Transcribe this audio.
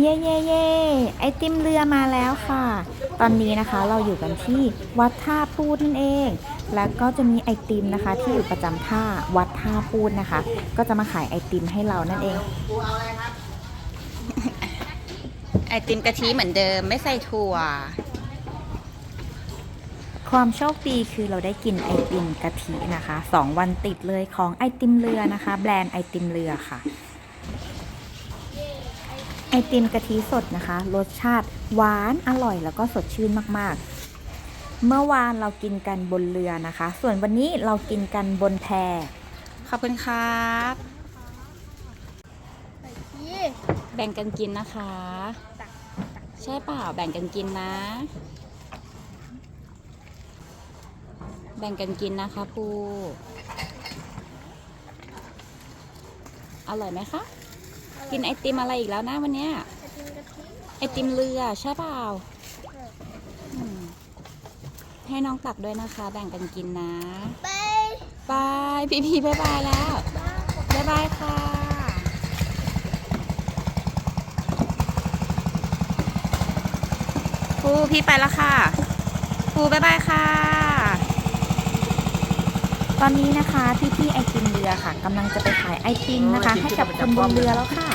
เย่เย่เย่ไอติมเรือมาแล้วค่ะ ตอนนี้นะคะเราอยู่กันที่วัดท่าพูดนั่นเอง แล้วก็จะมีไอติมนะคะ ที่อยู่ประจำท่าวัดท่าพูดนะคะ ก็จะมาขายไอติมให้เรานั่นเอง ไอติมกะทิเหมือนเดิมไม่ใส่ถั่ว ความโชคดีคือเราได้กินไอติมกะทินะคะสองวันติดเลยของไอติมเรือนะคะ แบรนด์ไอติมเรือค่ะ ไอติมกะทิสดนะคะ รสชาติหวานอร่อยแล้วก็สดชื่นมากๆ เมื่อวานเรากินกันบนเรือนะคะ ส่วนวันนี้เรากินกันบนแพขอบคุณครับยี่แบ่งกันกินนะคะ ใช่เปล่าแบ่งกันกินนะ แบ่งกันกินนะคะปูอร่อยไหมคะ กินไอติมอะไรอีกแล้วนะวันเนี้ยไอติมเรือใช่เปล่าให้น้องตักด้วยนะคะ แบ่งกันกินนะไปบายพี่พีบายบายแล้วบายบายค่ะปูพี่ไปแล้วค่ะปูบายบายค่ะ อนนี้นะคะพี่ๆไอติมเรือค่ะกำลังจะไปขายไอติมนะคะ ให้กับคนบนเรือแล้วค่ะ